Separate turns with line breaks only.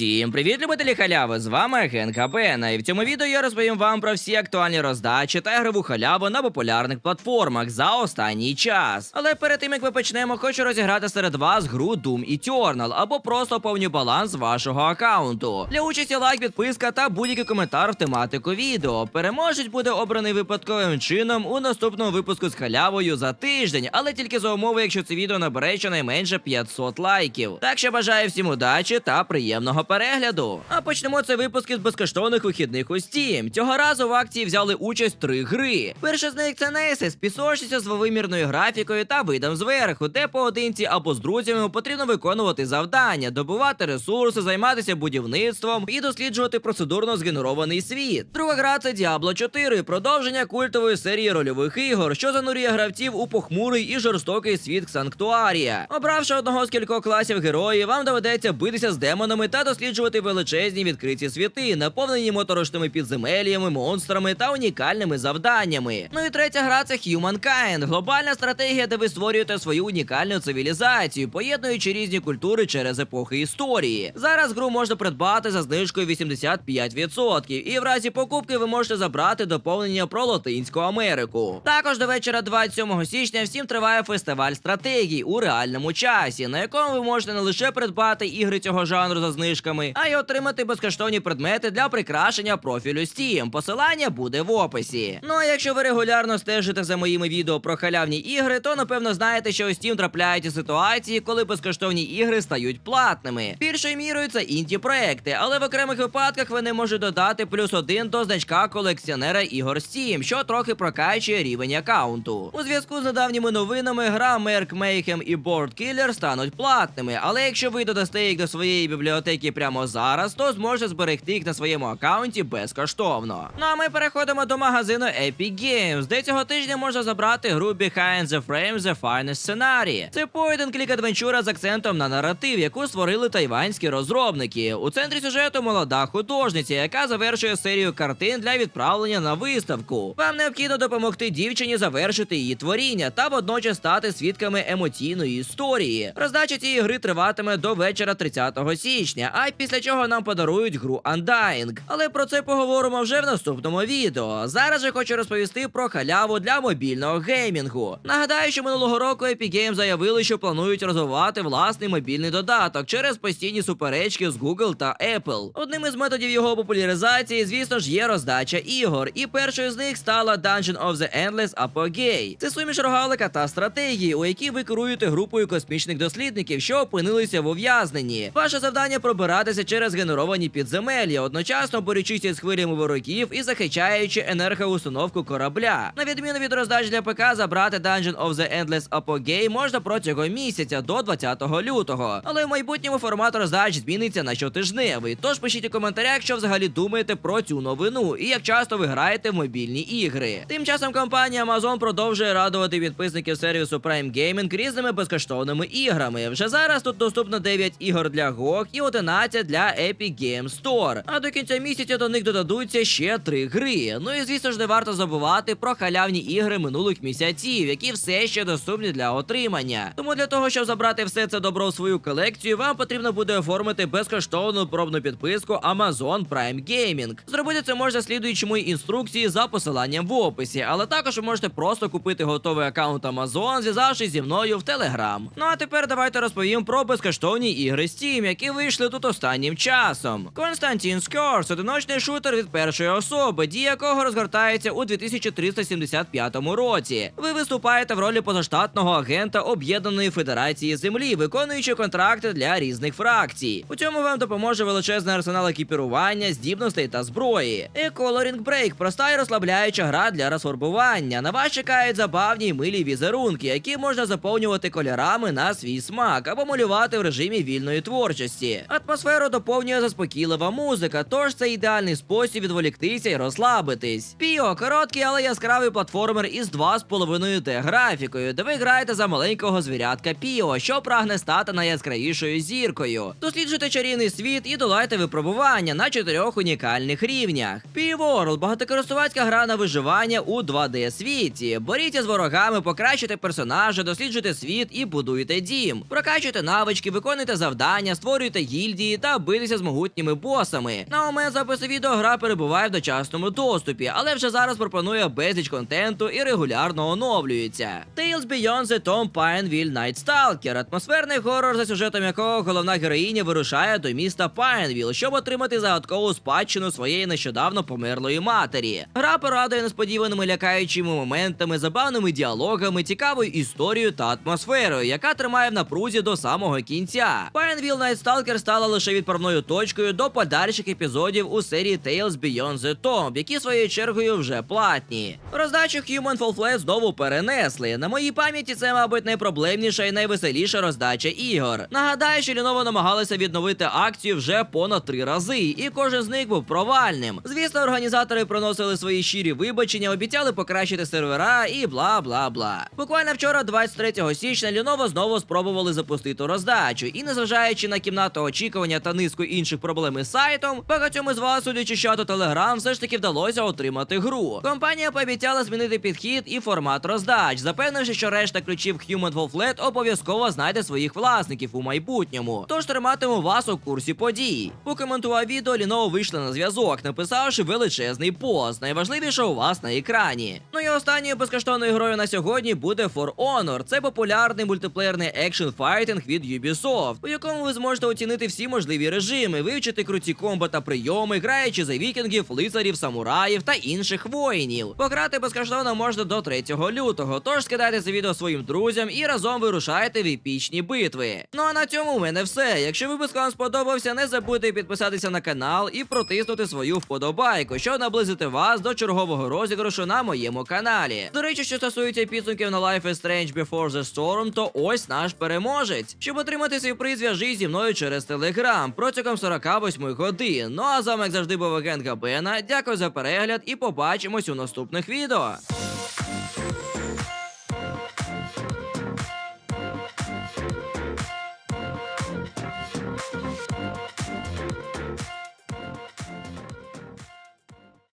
Усім привіт, любителі халяви! З вами Агент Габена. І в цьому відео я розповім вам про всі актуальні роздачі та ігрову халяву на популярних платформах за останній час. Але перед тим як ми почнемо, хочу розіграти серед вас гру Doom Eternal або просто повний баланс вашого аккаунту. Для участі лайк, підписка та будь-який коментар в тематику відео. Переможець буде обраний випадковим чином у наступному випуску з халявою за тиждень, але тільки за умови, якщо це відео набере щонайменше 500 лайків. Так що бажаю всім удачі та приємного перегляду. А почнемо цей випуск із безкоштовних вихідних у Steam. Цього разу в акції взяли участь три гри. Перша з них це Несис, пісочниця з двовимірною графікою та видом зверху, де поодинці або з друзями потрібно виконувати завдання, добувати ресурси, займатися будівництвом і досліджувати процедурно згенерований світ. Друга гра це Diablo 4, продовження культової серії рольових ігор, що занурює гравців у похмурий і жорстокий світ Санктуарія. Обравши одного з кількох класів героїв, вам доведеться битися з демонами та досліджувати величезні відкриті світи, наповнені моторошними підземеллями, монстрами та унікальними завданнями. Ну і третя гра це Humankind, глобальна стратегія, де ви створюєте свою унікальну цивілізацію, поєднуючи різні культури через епохи історії. Зараз гру можна придбати за знижкою 85%, і в разі покупки ви можете забрати доповнення про Латинську Америку. Також до вечора 27 січня всім триває фестиваль стратегій у реальному часі, на якому ви можете не лише придбати ігри цього жанру за знижками, а й отримати безкоштовні предмети для прикрашення профілю Steam. Посилання буде в описі. Ну а якщо ви регулярно стежите за моїми відео про халявні ігри, то напевно знаєте, що у Steam трапляються ситуації, коли безкоштовні ігри стають платними. Більшою мірою це інті проекти, але в окремих випадках вони можуть додати плюс один до значка колекціонера ігор Steam, що трохи прокачує рівень аккаунту. У зв'язку з недавніми новинами гра Merc Mayhem і Board Killer стануть платними, але якщо ви додасте їх до своєї бібліотеки прямо зараз, то зможете зберегти їх на своєму аккаунті безкоштовно. Ну а ми переходимо до магазину Epic Games, де цього тижня можна забрати гру Behind the Frame The Finest Scenario. Це поєдин клік адвенчура з акцентом на наратив, яку створили тайванські розробники. У центрі сюжету молода художниця, яка завершує серію картин для відправлення на виставку. Вам необхідно допомогти дівчині завершити її творіння та водночас стати свідками емоційної історії. Роздача цієї гри триватиме до вечора 30 січня, а після чого нам подарують гру Undying. Але про це поговоримо вже в наступному відео. Зараз же хочу розповісти про халяву для мобільного геймінгу. Нагадаю, що минулого року Epic Games заявили, що планують розвивати власний мобільний додаток через постійні суперечки з Google та Apple. Одним із методів його популяризації, звісно ж, є роздача ігор, і першою з них стала Dungeon of the Endless Apogee. Це суміш рогалика та стратегії, у якій ви керуєте групою космічних дослідників, що опинилися в ув'язненні. Ваше завдання пробиратися через генеровані підземелля, одночасно борючися з хвилями ворогів і захищаючи енергоустановку корабля. На відміну від роздач для ПК, забрати Dungeon of the Endless Apogee можна протягом місяця до 20 лютого. Але в майбутньому формат роздач зміниться на щотижневий. Тож пишіть у коментарях, що взагалі думаєте про цю новину і як часто ви граєте в мобільні ігри. Тим часом компанія Amazon продовжує радувати підписників сервісу Prime Gaming різними безкоштовними іграми. Вже зараз тут доступно 9 ігор для GOG і 11 для Epic Games Store. А до кінця місяця до них додадуться ще 3 гри. Ну і звісно ж не варто забувати про халявні ігри минулих місяців, які все ще доступні для отримання. Тому для того, щоб забрати все це добро в свою колекцію, вам потрібно буде оформити безкоштовну пробну підписку Amazon Prime Gaming. Зробити це можна слідуючи моїй інструкції за посиланням в описі, але також ви можете просто купити готовий аккаунт Amazon, зв'язавшись зі мною в Telegram. Ну а тепер давайте розповім про безкоштовні ігри Steam, які вийшли тут останнім часом. Constantine's Curse – одиночний шутер від першої особи, дія якого розгортається у 2375 році. Ви виступаєте в ролі позаштатного агента Об'єднаної Федерації Землі, виконуючи контракти для різних фракцій. У цьому вам допоможе величезний арсенал екіпірування, здібностей та зброї. Coloring Break – проста і розслабляюча гра для розфарбування. На вас чекають забавні й милі візерунки, які можна заповнювати кольорами на свій смак або малювати в режимі вільної творчості. Атмосферу доповнює заспокійлива музика, тож це ідеальний спосіб відволіктися і розслабитись. Піо короткий, але яскравий платформер із 2,5D графікою, де ви граєте за маленького звірятка Піо, що прагне стати найяскравішою зіркою. Досліджуйте чарівний світ і долайте випробування на чотирьох унікальних рівнях. P-World – багатокористувацька гра на виживання у 2D світі. Боріться з ворогами, покращуйте персонажа, досліджуйте світ і будуйте дім. Прокачуйте навички, виконуйте завдання, створюйте гільдії місії та битися з могутніми босами. На момент запису відео гра перебуває в дочасному доступі, але вже зараз пропонує безліч контенту і регулярно оновлюється. Tales Beyond the Tom Pineville Night Stalker – атмосферний горор, за сюжетом якого головна героїня вирушає до міста Пайнвіл, щоб отримати загадкову спадщину своєї нещодавно померлої матері. Гра порадує несподіваними лякаючими моментами, забавними діалогами, цікавою історією та атмосферою, яка тримає в напрузі до самого кінця. Пайнвіл Night Stalker стала лише відправною точкою до подальших епізодів у серії Tales Beyond the Tomb, які своєю чергою вже платні. Роздачу Human Fall Flat знову перенесли. На моїй пам'яті це, мабуть, найпроблемніша і найвеселіша роздача ігор. Нагадаю, що Lenovo намагалися відновити акцію вже понад три рази, і кожен з них був провальним. Звісно, організатори приносили свої щирі вибачення, обіцяли покращити сервера і бла бла бла. Буквально вчора, 23 січня, Lenovo знову спробували запустити роздачу, і незважаючи на кімнату очікування та низку інших проблем із сайтом, багатьом із вас, судячи чату Telegram, все ж таки вдалося отримати гру. Компанія пообіцяла змінити підхід і формат роздач, запевнивши, що решта ключів Human Fall Flat обов'язково знайде своїх власників у майбутньому. Тож триматиму вас у курсі подій. Покоментував відео, Lenovo вийшли на зв'язок, написавши величезний пост, найважливіше у вас на екрані. Ну і останньою безкоштовною грою на сьогодні буде For Honor. Це популярний мультиплеєрний екшн файтинг від Ubisoft, у якому ви зможете оцінити всі можливі режими, вивчити круті комбо та прийоми, граючи за вікінгів, лицарів, самураїв та інших воїнів. Пограти безкоштовно можна до 3 лютого. Тож скидайте це відео своїм друзям і разом вирушайте в епічні битви. Ну а на цьому у мене все. Якщо випуск вам сподобався, не забудьте підписатися на канал і протиснути свою вподобайку, щоб наблизити вас до чергового розіграшу на моєму каналі. До речі, що стосується підсумків на Life is Strange Before the Storm, то ось наш переможець. Щоб отримати свій приз, зв'яжись зі мною через телеграм протягом 48 годин. Ну а з вами, як завжди, був агент Габена. Дякую за перегляд і побачимось у наступних відео.